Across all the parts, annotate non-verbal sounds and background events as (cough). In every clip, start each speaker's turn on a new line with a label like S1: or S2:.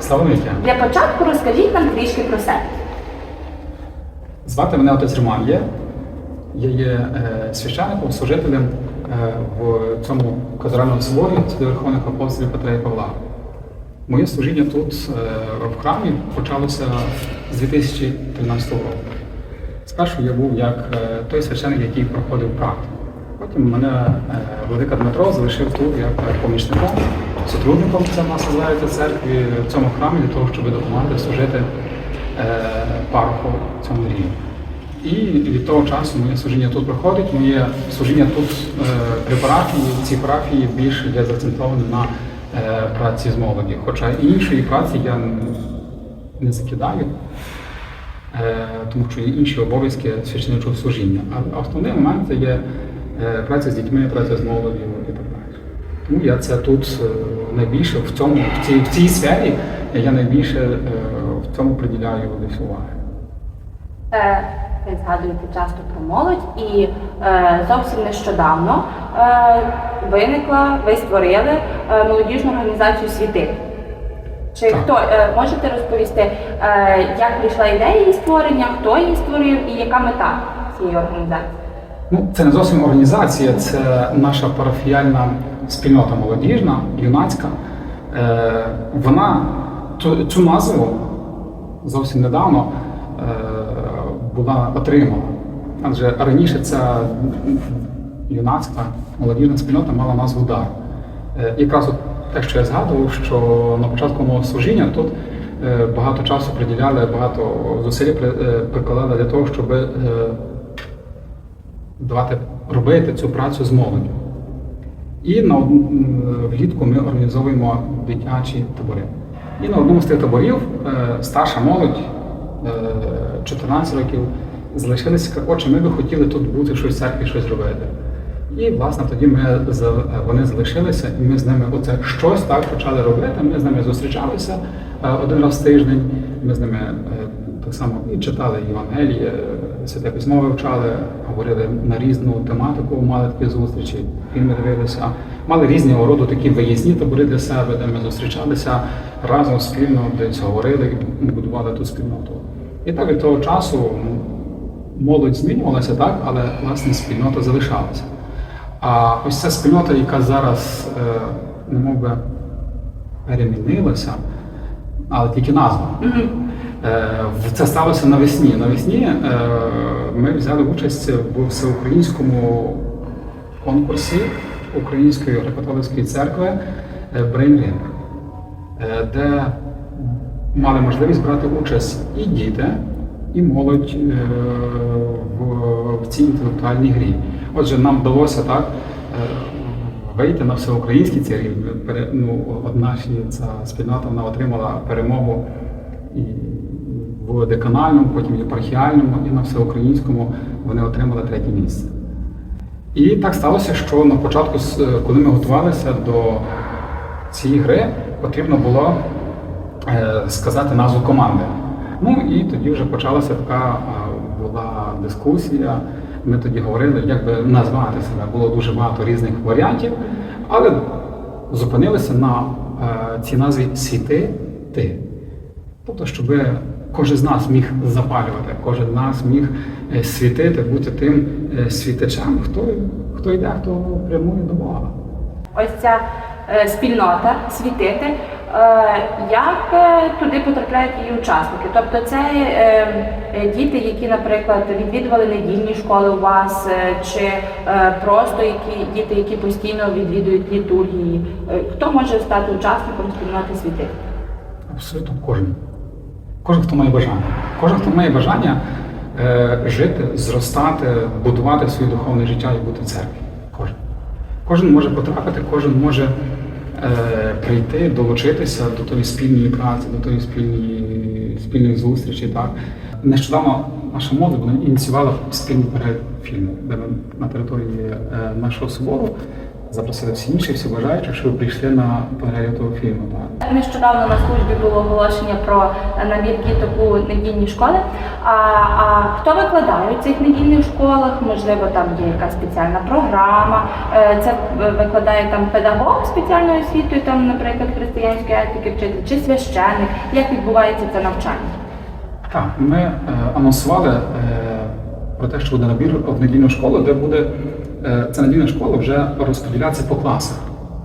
S1: Слава навіки.
S2: Для початку розкажіть нам трішки про себе.
S1: Звати мене отець Роман є. Я є е, священником, служителем е, в цьому кафедральному соборі Святої Верховних апостолів Петра і Павла. Моє служіння тут е, в храмі почалося з 2013 року. Спершу я був як той священик, який проходив практику. Потім мене Владика Дмитро залишив тут як помічником, сотрудником це в нас називається церкві в цьому храмі для того, щоб допомагати служити е, пароху в цьому рівні. І від того часу моє служіння тут проходить. Моє служіння тут е, при парафії, в цій парафії більше є закцентоване на е, праці з молоді. Хоча іншої праці я не закидаю, тому що є інші обов'язки священичого служіння. А основний момент це є праця з дітьми, праця з молоддю і так далі. Тому я це тут найбільше в цьому, в цій, в цій сфері я найбільше е, в цьому приділяю десь уваги.
S2: Е, Ви згадуєте часто про молодь, і е, зовсім нещодавно е, виникла, ви створили е, молодіжну організацію світи. Чи
S1: Так.
S2: хто е, можете розповісти, е, як прийшла ідея її створення, хто її створив і яка мета цієї організації?
S1: Ну, це не зовсім організація, це наша парафіяльна спільнота молодіжна, юнацька. Е, вона цю, назву зовсім недавно е, була отримала. Адже раніше ця юнацька молодіжна спільнота мала назву дар. Е, якраз от те, що я згадував, що на початку мого служіння тут багато часу приділяли, багато зусиль прикладали для того, щоб давати робити цю працю з молоддю. І на од- влітку ми організовуємо дитячі табори. І на одному з тих таборів е, старша молодь, е, 14 років, залишилися, отже, ми би хотіли тут бути щось в церкві, щось робити. І, власне, тоді ми, вони залишилися, і ми з ними оце щось так почали робити. Ми з ними зустрічалися е, один раз в тиждень. Ми з ними е, так само і читали Євангеліє, е, святе письмо вивчали, говорили на різну тематику, мали такі зустрічі, фільми дивилися, мали різного роду такі виїзні табори для себе, де ми зустрічалися разом спільно, десь говорили і будували ту спільноту. І так від того часу молодь змінювалася, так, але власне спільнота залишалася. А ось ця спільнота, яка зараз е, немов би перемінилася, але тільки назва. Е, Це сталося навесні. Навесні е, ми взяли участь в всеукраїнському конкурсі Української греко-католицької церкви е, Brain де мали можливість брати участь і діти, і молодь в, цій інтелектуальній грі. Отже, нам вдалося так вийти на всеукраїнський цей рівень. Ну, ж ця спільнота вона отримала перемогу і в деканальному, потім єпархіальному, і на всеукраїнському вони отримали третє місце. І так сталося, що на початку, коли ми готувалися до цієї гри, потрібно було е, сказати назву команди. Ну і тоді вже почалася така е, була дискусія. Ми тоді говорили, як би назвати себе. Було дуже багато різних варіантів, але зупинилися на е, цій назві світи ти. Тобто, щоб кожен з нас міг запалювати, кожен з нас міг е, світити, бути тим е, світачем, хто, хто йде, хто прямує до Бога.
S2: Ось ця е, спільнота світити. Як туди потрапляють її учасники? Тобто це діти, які, наприклад, відвідували недільні школи у вас, чи просто які діти, які постійно відвідують літургії. Хто може стати учасником спільноти світити?
S1: Абсолютно кожен. Кожен, хто має бажання. Кожен, хто має бажання е, жити, зростати, будувати своє духовне життя і бути в церкві. Кожен. Кожен може потрапити, кожен може е, прийти, долучитися до тої спільної праці, до тої спільної, спільної зустрічі. Так? Нещодавно наша молодь ініціювала спільний перегляд фільму, де ми на території е, нашого собору запросили всі інші, всі бажаючі, щоб ви прийшли на перегляд того фільму. Так.
S2: Нещодавно на службі було оголошення про набір діток у недільні школи. А, а хто викладає у цих недільних школах? Можливо, там є якась спеціальна програма. Е, Це викладає там педагог спеціальною освітою, там, наприклад, християнської етики вчитель, чи священник. Як відбувається це навчання?
S1: Так, ми е, анонсували е, про те, що буде набір в недільну школу, де буде ця недільна школа вже розподілятися по класах.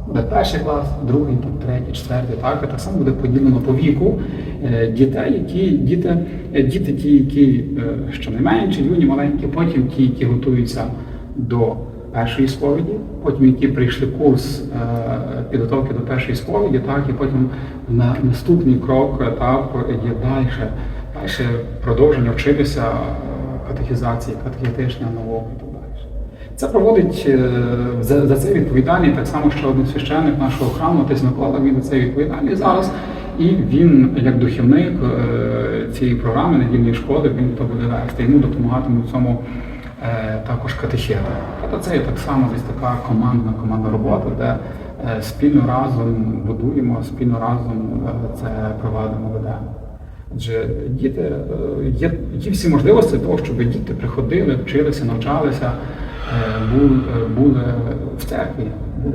S1: Буде перший клас, другий, третій, четвертий, так, так само буде поділено по віку е, дітей, які діти, е, діти ті, які е, ще не менші, юні, маленькі, потім ті, які готуються до першої сповіді, потім які прийшли курс е, підготовки до першої сповіді, так, і потім на наступний крок, етап є далі. Далі продовження вчитися е, катехізації, катехетична наука. Це проводить е, за, за це відповідальний так само ще один священник нашого храму, отець Микола, він за це відповідальний зараз. І він, як духівник е, цієї програми недільної школи, він то буде вести. Йому допомагатимуть в цьому е, також катехети. Тобто це є так само десь така командна командна робота, де спільно разом будуємо, спільно разом це провадимо, ведемо. Адже діти є, є всі можливості того, щоб діти приходили, вчилися, навчалися, були, е, були в церкві,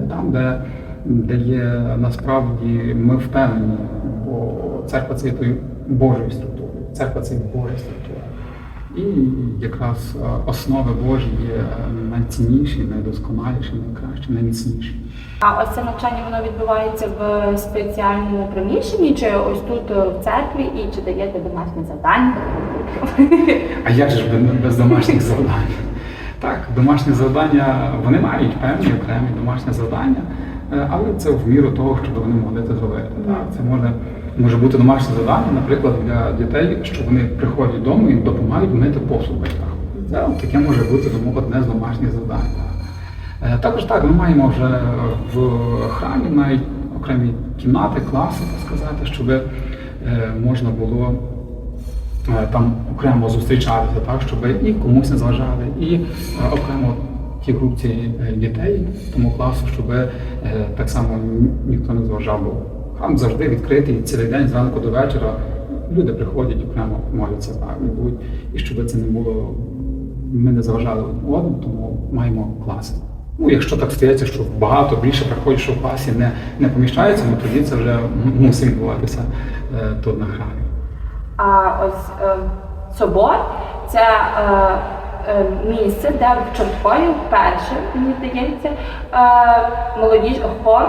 S1: там, де, де є насправді ми впевнені, бо церква це є тою Божою структурою, церква це є Божа структура. І якраз е, основи Божі є е, найцінніші, найдосконаліші, найкращі, найміцніші.
S2: А ось це навчання воно відбувається в спеціальному приміщенні, чи ось тут е, в церкві, і чи даєте домашні завдання?
S1: А як же без домашніх (laughs) завдань? Домашні завдання вони мають певні окремі домашні завдання, е, але це в міру того, щоб вони могли це зробити. Так, це може, може бути домашнє завдання, наприклад, для дітей, що вони приходять додому і допомагають мити посуд батькам. Це таке може бути одне з домашніх завдань. Е, Також так, ми маємо вже в храмі навіть окремі кімнати, класи, так сказати, щоб е, можна було там окремо зустрічатися, так, щоб і комусь не зважали, і е, окремо ті групці е, дітей тому класу, щоб е, так само ніхто не зважав. Бо храм завжди відкритий цілий день зранку до вечора. Люди приходять окремо моляться, так, йдуть, і щоб це не було, ми не заважали одному, тому маємо класи. Ну, якщо так стається, що багато більше приходять, що в класі не, не поміщається, ну тоді це вже мусить відбуватися е, тут на храмі.
S2: А ось е, собор це е, е, місце, де в Чорткові вперше, мені здається, е, молодіж хор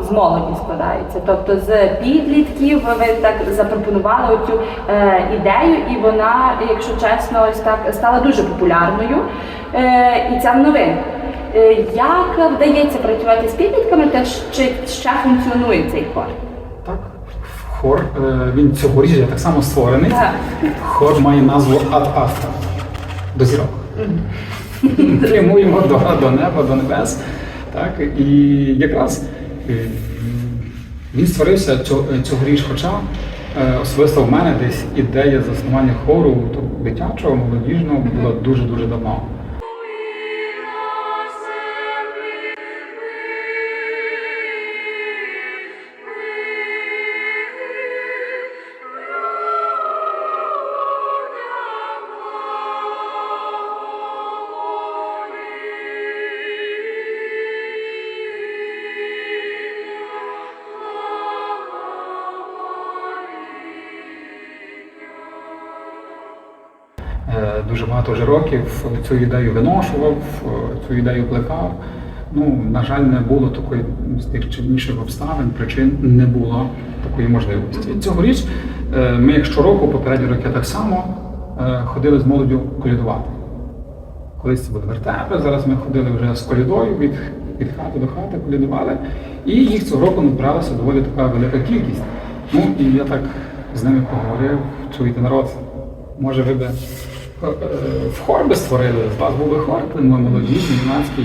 S2: з молоді складається. Тобто з підлітків ви так запропонували цю е, ідею, і вона, якщо чесно, ось так стала дуже популярною. Е, і це в новин. Е, Як вдається працювати з підлітками, та чи ще функціонує цей хор?
S1: Хор е, він цьогоріч є так само створений. Хор має назву Ад Астра до зірок. Прямуємо до, до неба, до небес. Так, і якраз е, він створився цьо- цьогоріч, хоча е, особисто в мене десь ідея заснування хору дитячого, молодіжного була дуже-дуже давно. Багато вже років цю ідею виношував, цю ідею плекав. Ну, на жаль, не було такої з тих чи обставин, причин не було такої можливості. Цьогоріч е, ми, як щороку, попередні роки так само е, ходили з молоддю колядувати. Колись це були вертепи, зараз ми ходили вже з колядою від, від хати до хати, колядували. І їх цього року набралася доволі така велика кількість. Ну і я так з ними поговорив, чуєте народ, може ви би в хор би створили, з вас був хор, ми молоді, юнацький.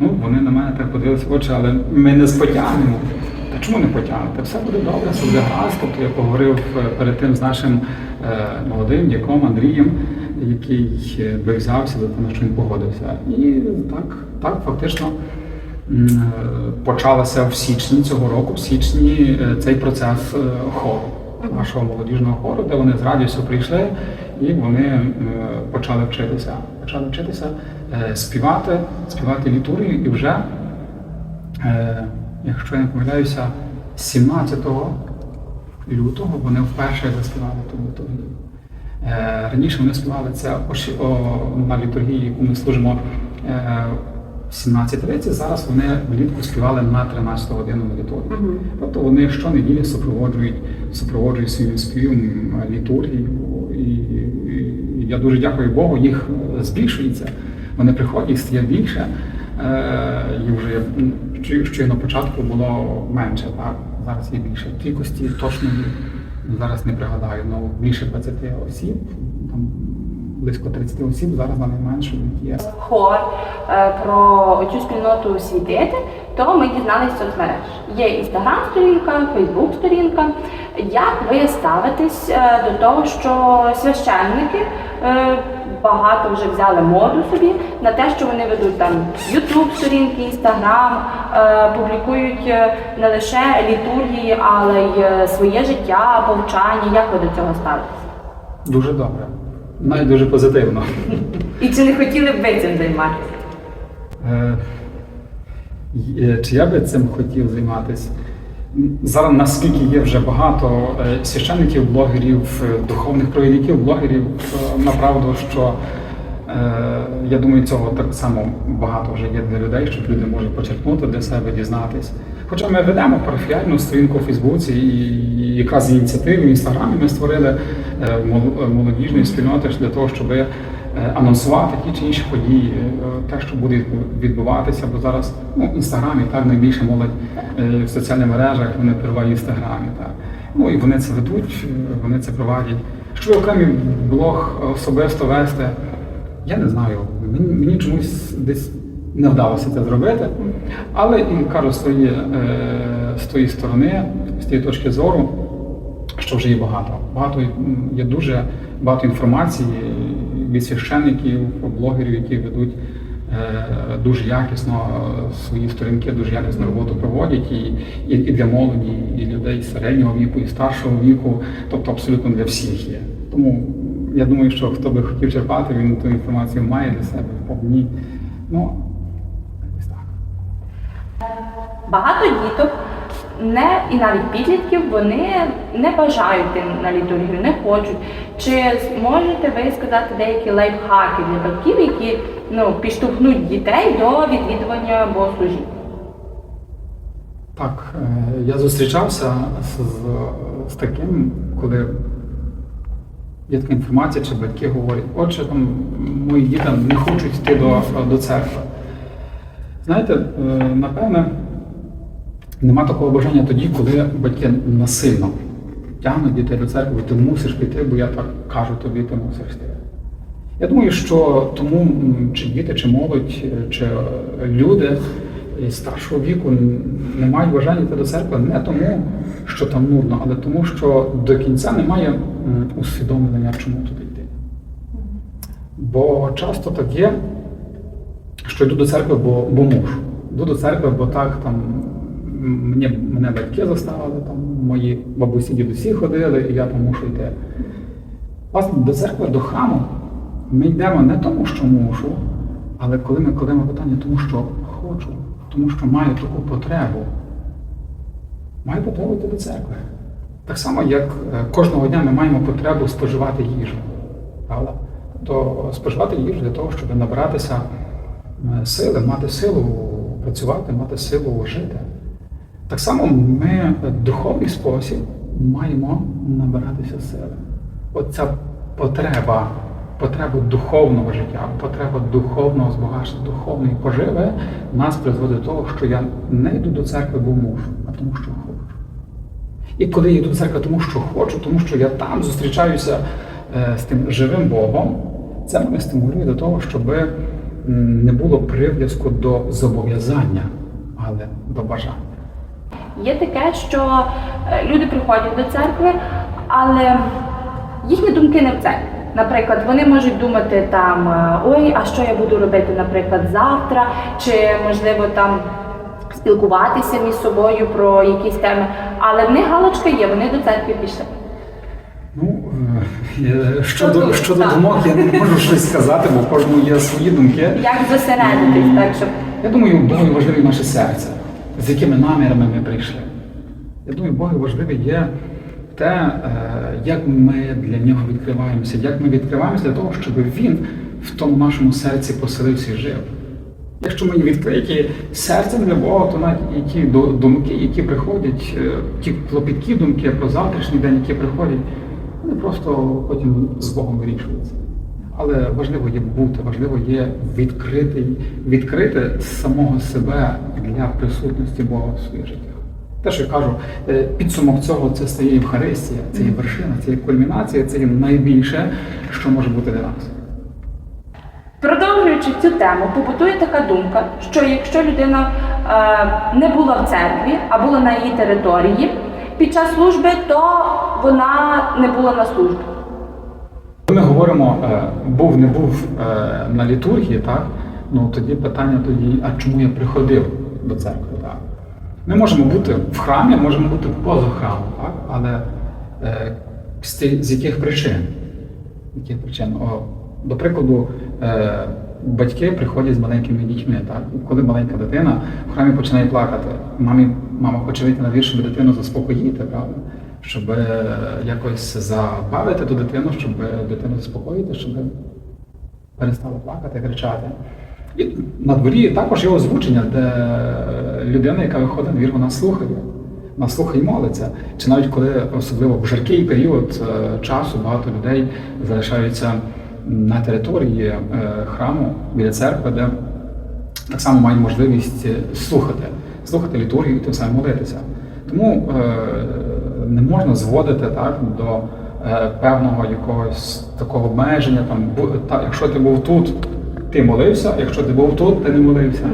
S1: Ну, вони на мене так подивилися в очі, але ми не спотягнемо. Та чому не потягнете? Все буде добре, все буде гаразд. Тобто я поговорив е, перед тим з нашим е, молодим дяком Андрієм, який е, би взявся за те, що він погодився. І так, так фактично м, е, почалася в січні цього року, в січні е, цей процес е, хору, нашого молодіжного хору, де вони з радістю прийшли і вони е, почали вчитися. Почали вчитися е, співати, співати літургію і вже, е, якщо я не помиляюся, 17 лютого вони вперше заспівали ту літургію. Раніше вони співали це на літургії, яку ми служимо в 17.30, зараз вони влітку співали на 13 годину на літургії. Тобто вони щонеділі супроводжують, супроводжують своїм співом літургію. Я дуже дякую Богу, їх е, збільшується. Вони приходять, їх стає більше. І вже щойно початку було менше, так зараз є більше. Кількості точно зараз не пригадаю, але більше 20 осіб, близько 30 осіб, зараз на найменше є.
S2: хор е, про цю спільноту світити, то ми дізналися з соцмереж. Є інстаграм-сторінка, фейсбук-сторінка. Як ви ставитесь е, до того, що священники е, багато вже взяли моду собі на те, що вони ведуть там Ютуб сторінки, Інстаграм, публікують не лише літургії, але й своє життя, повчання. Як ви до цього ставитесь?
S1: Дуже добре, навіть дуже позитивно.
S2: І чи не хотіли б ви цим займатися?
S1: Е, е, Чи я би цим хотів займатися? Зараз наскільки є вже багато е, священників, блогерів, е, духовних провідників, блогерів, направду, що я думаю, цього так само багато вже є для людей, щоб люди можуть почерпнути для себе, дізнатись. Хоча ми ведемо парафіальну сторінку у Фейсбуці, і якраз з ініціативи в інстаграмі ми створили е, мол- молодіжної спільноти для того, щоб е, анонсувати ті чи інші події, е, те, що буде відбуватися, бо зараз ну, в інстаграмі так найбільше молодь е, в соціальних мережах вони перебувають в інстаграмі. Так. Ну і вони це ведуть, е, вони це проводять. Що окремий блог особисто вести, я не знаю. Мені, мені чомусь десь не вдалося це зробити. Але і кажу з тої, е, з тої сторони, з тієї точки зору, що вже є багато. Багато є дуже багато інформації від священників, блогерів, які ведуть е, дуже якісно е, свої сторінки, дуже якісну роботу проводять і, і, і для молоді, і людей середнього віку, і старшого віку, тобто абсолютно для всіх є. Тому я думаю, що хто би хотів черпати, він ту інформацію має для себе вповні. Ну,
S2: Багато діток не і навіть підлітків вони не бажають на літургію, не хочуть. Чи зможете ви сказати деякі лайфхаки для батьків, які ну підштовхнуть дітей до відвідування богослужінь?
S1: Так, е, я зустрічався з, з, з таким, коли є така інформація, чи батьки говорять, отже, там мої діти не хочуть йти до, до церкви. Знаєте, е, напевне, нема такого бажання тоді, коли батьки насильно тягнуть дітей до церкви, ти мусиш піти, бо я так кажу тобі, ти мусиш йти. Я думаю, що тому чи діти, чи молодь, е, чи е, люди із старшого віку не мають бажання йти до церкви не тому, що там нудно, але тому, що до кінця немає усвідомлення, чому туди йти. Бо часто так є, що йду до церкви, бо, бо мушу. Йду до церкви, бо так там мені, мене батьки заставили, там мої бабусі, дідусі ходили, і я там мушу йти. Власне, до церкви, до храму ми йдемо не тому, що мушу, але коли ми кладемо питання, тому що хочу, тому що маю таку потребу. Маю потребу йти до церкви. Так само, як е, кожного дня ми маємо потребу споживати їжу. Правда? Тобто споживати їжу для того, щоб набиратися е, сили, мати силу працювати, мати силу жити. Так само ми в духовний спосіб маємо набиратися сили. Оця потреба, потреба духовного життя, потреба духовного збагачення, духовної поживи нас призводить до того, що я не йду до церкви, бо мушу, а тому, що хочу. І коли я йду до церкви, тому що хочу, тому що я там зустрічаюся е, з тим живим Богом, це мене стимулює до того, щоб не було прив'язку до зобов'язання, але до бажання.
S2: Є таке, що е, люди приходять до церкви, але їхні думки не в церкві. Наприклад, вони можуть думати там е, ой, а що я буду робити, наприклад, завтра, чи можливо там спілкуватися між собою про якісь теми. Але в них галочка є, вони до церкви пішли.
S1: Ну, е, щодо,
S2: Щодо- так.
S1: думок, я не можу щось сказати, бо в кожному є свої думки.
S2: Як зосередитись, так щоб
S1: Я думаю, Богу важливе наше серце, з якими намірами ми прийшли. Я думаю, Богу важливе є те, е, як ми для нього відкриваємося, як ми відкриваємося для того, щоб він в тому нашому серці поселився і жив. Якщо ми відкриті серцем для Бога, то навіть і ті думки, які приходять, е, ті клопіткі думки про завтрашній день, які приходять, вони просто потім з Богом вирішуються. Але важливо є бути, важливо є відкрити, відкрити самого себе для присутності Бога в своїх життях. Те, що я кажу, е, підсумок цього це стає Євхаристія, це є вершина, це є кульмінація, це є найбільше, що може бути для нас.
S2: Продовжуючи цю тему, побутує така думка, що якщо людина е, не була в церкві, а була на її території під час служби, то вона не була на службі.
S1: Коли ми говоримо е, був, не був е, на літургії, так? Ну тоді питання тоді, а чому я приходив до церкви? Так? Ми можемо бути в храмі, можемо бути поза храмом, так? але е, з, яких причин? Яких причин? О, до прикладу, е, батьки приходять з маленькими дітьми, так? Коли маленька дитина в храмі починає плакати, мамі, мама хоче вийти на двір, щоб дитину заспокоїти, правда? Щоб е, якось забавити ту дитину, щоб дитину заспокоїти, щоб перестала плакати, кричати. І на дворі також є озвучення, де людина, яка виходить на двір, вона слухає. Вона слухає і молиться. Чи навіть коли особливо в жаркий період е, часу багато людей залишаються на території е, храму біля церкви, де так само мають можливість слухати, слухати літургію і тим самим молитися. Тому не можна зводити так до е, певного якогось такого обмеження. Там бу- та, якщо ти був тут, ти молився, якщо ти був тут, ти не молився.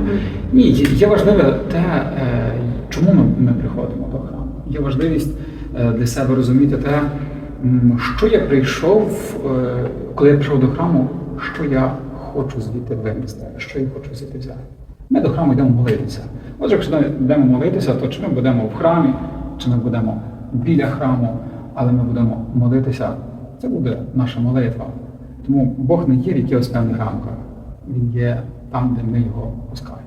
S1: Ні, є, важливе те, е, чому ми, ми приходимо до храму. Є важливість е, для себе розуміти те, що я прийшов, е, коли я прийшов до храму, що я хочу звідти винести, що я хочу звідти взяти. Ми до храму йдемо молитися. Отже, якщо йдемо молитися, то чи ми будемо в храмі, чи ми будемо біля храму, але ми будемо молитися, це буде наша молитва. Тому Бог не є в якихось певних рамках. Він є там, де ми його пускаємо,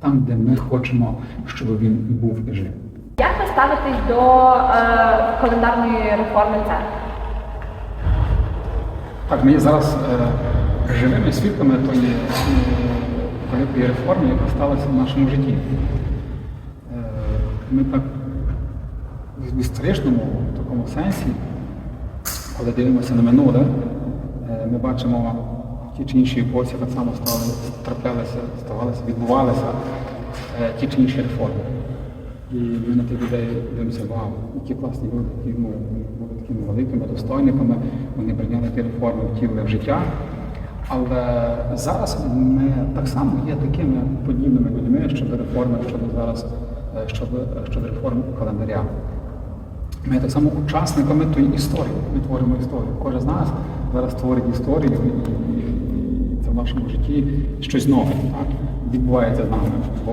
S1: там, де ми хочемо, щоб він був і жив.
S2: Як ви ставитесь до е, календарної реформи церкви?
S1: Так, ми зараз е, живими свідками тої великої реформи, яка сталася в нашому житті. Е, ми так в історичному в такому сенсі, коли дивимося на минуле, е, ми бачимо в тій чи іншій епосі так само стали, траплялися, ставалися, відбувалися е, ті чи інші реформи. І ми на тих людей дивимося, вау, які класні люди, які ну, були такими великими достойниками, вони прийняли ті реформи, втілили в життя. Але зараз ми так само є такими подібними людьми щодо реформи, щодо зараз, е, щодо, щодо реформ календаря. Ми так само учасниками тої історії. Ми творимо історію. Кожен з нас зараз творить історію, і, і це в нашому житті щось нове так, відбувається з нами. Бо,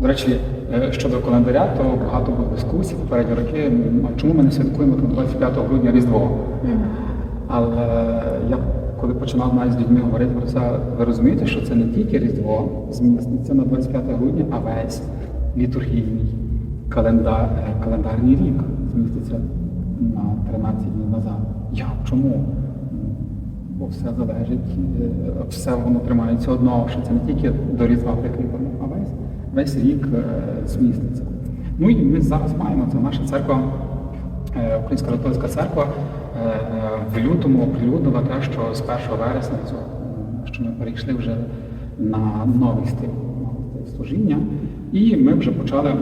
S1: до речі, е, щодо календаря, то багато було дискусій попередні роки. А чому ми не святкуємо там 25 грудня Різдво? Але я коли починав навіть з людьми говорити про це, ви розумієте, що це не тільки Різдво зміститься на 25 грудня, а весь літургійний календар, е, календарний рік зміститься на 13 днів назад. Як? Чому? Бо все залежить, е, все воно тримається одного, що це не тільки до Різдва прикріплено, а весь, весь рік е, зміститься. Ну і ми зараз маємо це наша церква. Е, Українська католицька церква в лютому оприлюднила те, що з 1 вересня що ми перейшли вже на новий стиль, служіння, і ми вже почали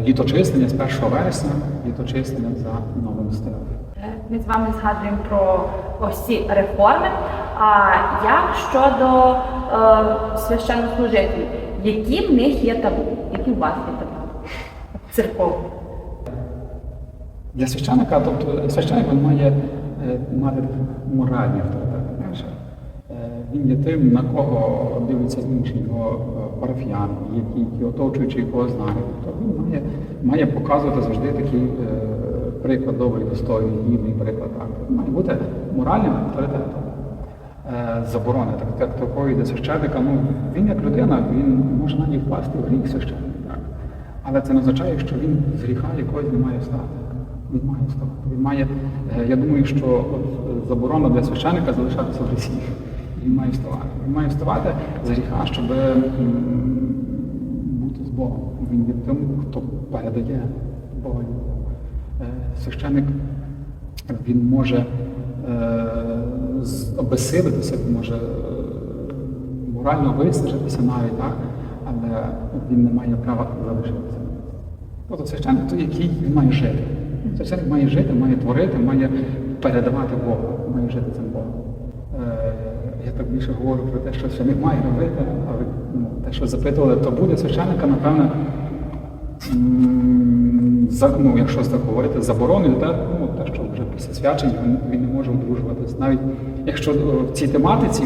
S1: літочислення з 1 вересня, літочислення за новим стилем.
S2: Ми з вами згадуємо про ці реформи. А як щодо е, священнослужителів? Які в них є табу? Які у вас є табу? Церковні?
S1: Для священника, тобто священник він має е, мати моральний авторитет. Е, він є тим, на кого дивляться інші його парафіяни, які, які оточуючи його знають. Тобто він має, має показувати завжди такий е, приклад добрий, достойний, гідний приклад. Він має бути моральним авторитетом. Е, Заборони так, так такої для священника, ну він як людина, він може навіть впасти в гріх священник. Так. Але це не означає, що він з гріха якогось не має встати. Він має вставати. Він має, е, я думаю, що от, е, заборона для священника залишатися в грісі. Він має вставати. Він має вставати з гріха, щоб бути з Богом. Він є тим, хто передає Бога. Е, Священник він може е, обезсилитися, він може е, морально виснажитися навіть, так? але він не має права залишитися. Тобто священник той, який він має жити. Священник має жити, має творити, має передавати Бога, має жити цим Богом. Е, я так більше говорю про те, що священник має робити, а ви ну, те, що запитували, то буде священника, напевне, м, за, ну, якщо так говорити, забороною, ну, те, що вже після свячень він, він не може одружуватись. Навіть якщо е, в цій тематиці,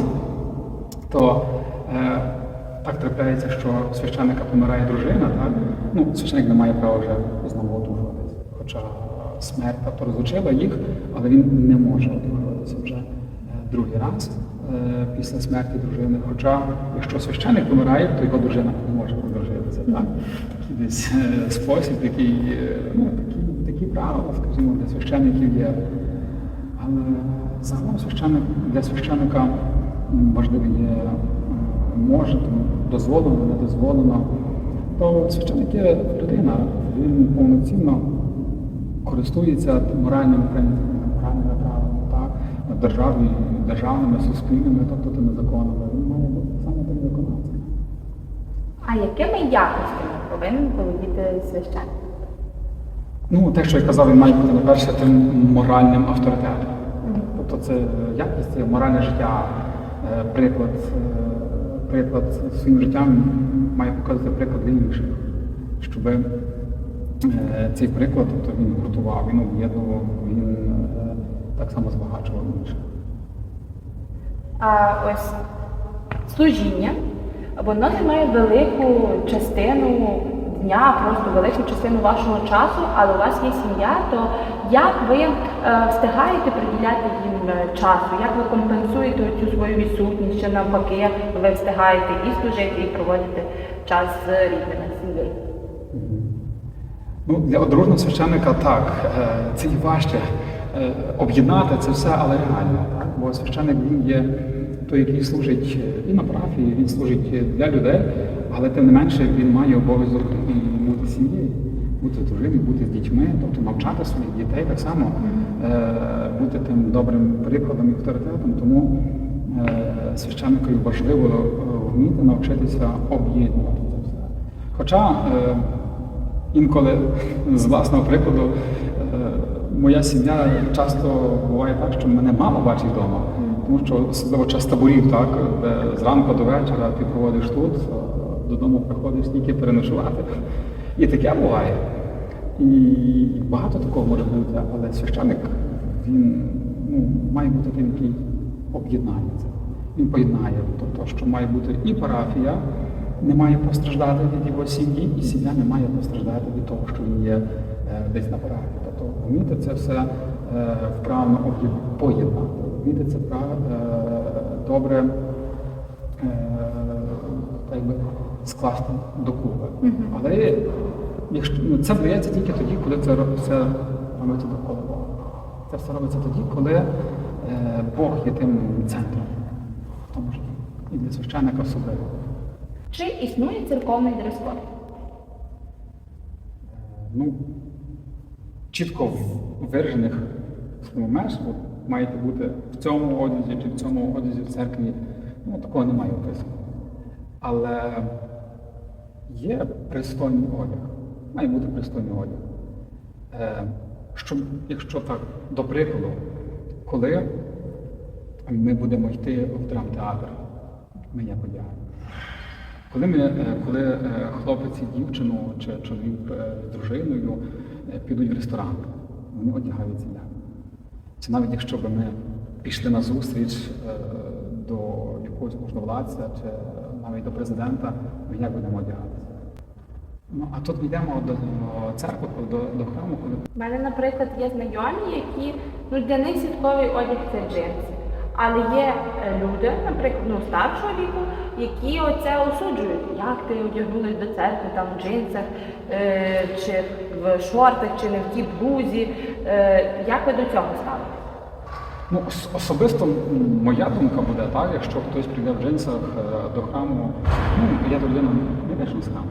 S1: то е, так трапляється, що священника помирає дружина, так? Ну, священник не має права вже знову одружуватися. Хоча смерть тобто розлучила їх, але він не може одружуватися вже е, другий раз е, після смерті дружини. Хоча, якщо священник помирає, то його дружина може одружитися. Так? Такий десь е, спосіб, який, е, ну, такі, такі правила, скажімо, для священників є. Але загалом священник, для священника м, важливо є е, може, там, дозволено, не дозволено. То священник є людина, він повноцінно користується моральними моральними правилами, так, державні, державними, суспільними, тобто тими законами. Він має бути саме тим виконавцем.
S2: А якими якостями повинен володіти священник?
S1: Ну, те, що я казав, він має бути найперше тим моральним авторитетом. Тобто це якість, це моральне життя, е, приклад, е, приклад своїм життям має показувати приклад для інших, щоб е, цей приклад тобто він гуртував, він об'єднував, він е, так само збагачував інших.
S2: А ось служіння, воно займає велику частину дня, просто велику частину вашого часу, але у вас є сім'я, то як ви е, встигаєте приділяти їм е, часу? Як ви компенсуєте цю свою відсутність, що навпаки ви встигаєте і служити, і проводити час з рідними сім'єю?
S1: Ну, для одружного священника так, е, це і важче об'єднати це все, але реально. Бо священник він є той, який служить і на парафії, він служить для людей, але тим не менше він має обов'язок і бути сім'єю, бути дружиною, бути з дітьми, тобто навчати своїх дітей так само, е, бути тим добрим прикладом і авторитетом. Тому е, священникові важливо е, вміти навчитися об'єднувати це все. Хоча е, Інколи (laughs) з власного прикладу е, моя сім'я часто буває так, що мене мама бачить вдома, тому що особливо час таборів, так, де зранку до вечора ти проводиш тут, додому приходиш тільки переночувати. І таке буває. І багато такого може бути, але священник він ну, має бути тим, який об'єднає це. Він поєднає, тобто, що має бути і парафія, не має постраждати від його сім'ї, і сім'я не має постраждати від того, що він є е, десь на парафії. Тобто вміти це все е, вправно поєднати, вміти це е, добре е, так би, скласти докупи. Але якщо, ну, це вдається тільки тоді, коли це все робиться довкола Бога. Це все робиться тоді, коли Бог є тим центром в тому житті. І для священника особливо.
S2: Чи існує церковний дрес-код?
S1: ну, чітко виражених меж, от маєте бути в цьому одязі чи в цьому одязі в церкві, ну такого немає описано. Але є пристойний одяг, має бути пристойний одяг. Е, щоб, якщо так, до прикладу, коли ми будемо йти в драмтеатр, ми як одягаємо. Коли, ми, е, коли е, хлопець і дівчину чи чоловік е, з дружиною підуть в ресторан, вони одягаються як. Це навіть якщо б ми пішли на зустріч е, до якогось можновладця чи навіть до президента, ми як будемо одягатися. Ну, а тут йдемо до церкви, до, до храму,
S2: У мене, наприклад, є знайомі, які ну для них святковий одяг це джинси. Але є е, люди, наприклад, ну старшого віку, які оце осуджують. Як ти одягнулась до церкви там в джинсах, е, чи в шортах, чи не в тій блузі. Е, як ви до цього ставитесь?
S1: Ну, особисто моя думка буде так, якщо хтось прийде в джинсах е, до храму, ну я до людини не вийшов з храму.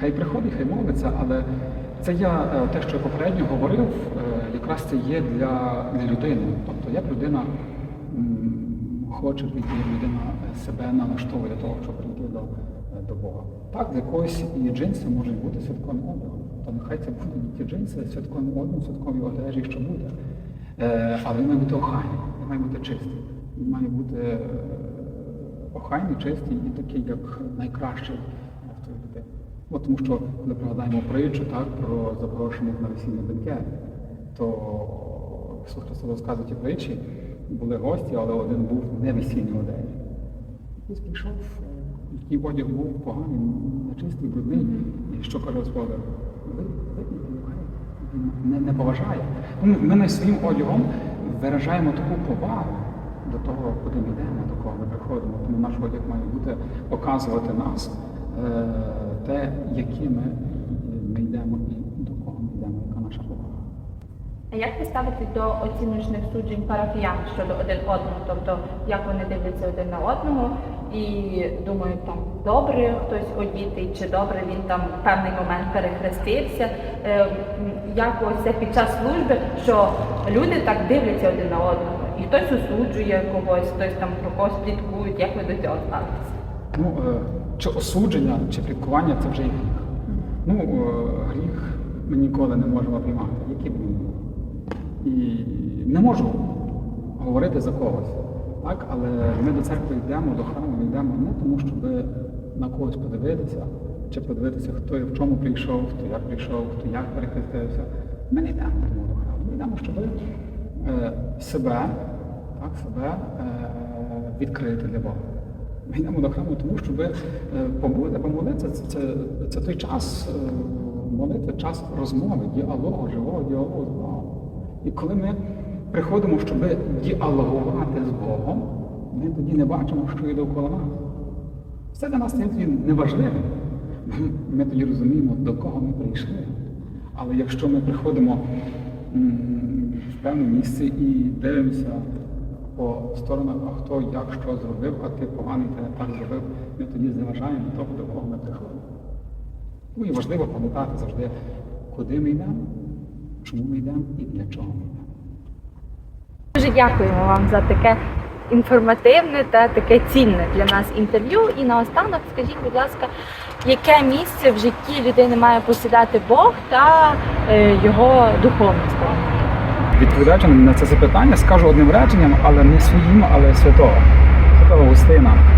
S1: Хай приходить, хай молиться, але це я е, те, що я попередньо говорив, е, якраз це є для, для людини. Тобто як людина хоче як людина себе налаштовує до того, щоб прийти до, е, до Бога. Так, для когось і джинси можуть бути святковим одягом. То нехай це будуть ті джинси святковим одягом, святкові одежі, що буде. Е, але він має бути охайний, він має бути чистий. Він має бути е, охайний, чистий і такий, як найкращий в тої людини. От тому що, коли пригадаємо притчу так, про запрошених на весільний бенкет, то Ісус Христос розказує ті притчі, були гості, але один був в невесільній одежі. Хтось прийшов, е, який одяг був поганий, нечистий, брудний, і що каже Господар? Ви. Він не, не поважає. Ми не своїм одягом виражаємо таку повагу до того, куди ми йдемо, до кого ми приходимо. Тому наш одяг має бути показувати нас, е, те, які ми, ми йдемо і до кого ми йдемо, яка наша повага.
S2: А як ви ставитесь до оціночних суджень парафіян щодо один одного? Тобто, як вони дивляться один на одного і думають, там добре хтось одітий, чи добре він там в певний момент перехрестився? Е, Як ось це під час служби, що люди так дивляться один на одного, і хтось осуджує когось, хтось там про когось пліткують. Як ви до цього ставитеся?
S1: Ну, е, чи осудження, чи пліткування це вже гріх. Ну, е, гріх ми ніколи не можемо приймати, який він. І не можу говорити за когось. Так? Але ми до церкви йдемо, до храму йдемо не тому, щоб на когось подивитися, чи подивитися, хто і в чому прийшов, хто як прийшов, хто як перехрестився. Ми не йдемо до храму. Ми йдемо, щоб е, себе, так, себе е, відкрити для Бога. Ми йдемо до храму, тому щоб е, помолити, помолитися це, це, це той час е, молитви, час розмови, діалогу, живого діалогу з Богом. І коли ми приходимо, щоб діалогувати з Богом, ми тоді не бачимо, що є довкола нас. Це для нас неважливим. (laughs) Ми тоді розуміємо, до кого ми прийшли. Але якщо ми приходимо в певне місце і дивимося по сторонах, а хто як що зробив, а ти поганий, ти не так зробив, ми тоді зневажаємо того, до кого ми приходимо. Ну і важливо пам'ятати завжди, куди ми йдемо, чому ми йдемо і для чого ми йдемо.
S2: Дуже дякуємо вам за таке інформативне та таке цінне для нас інтерв'ю. І наостанок скажіть, будь ласка, яке місце в житті людини має посідати Бог та е, його духовність?
S1: Відповідаючи на це запитання, скажу одним реченням, але не своїм, але святого, святого Густина.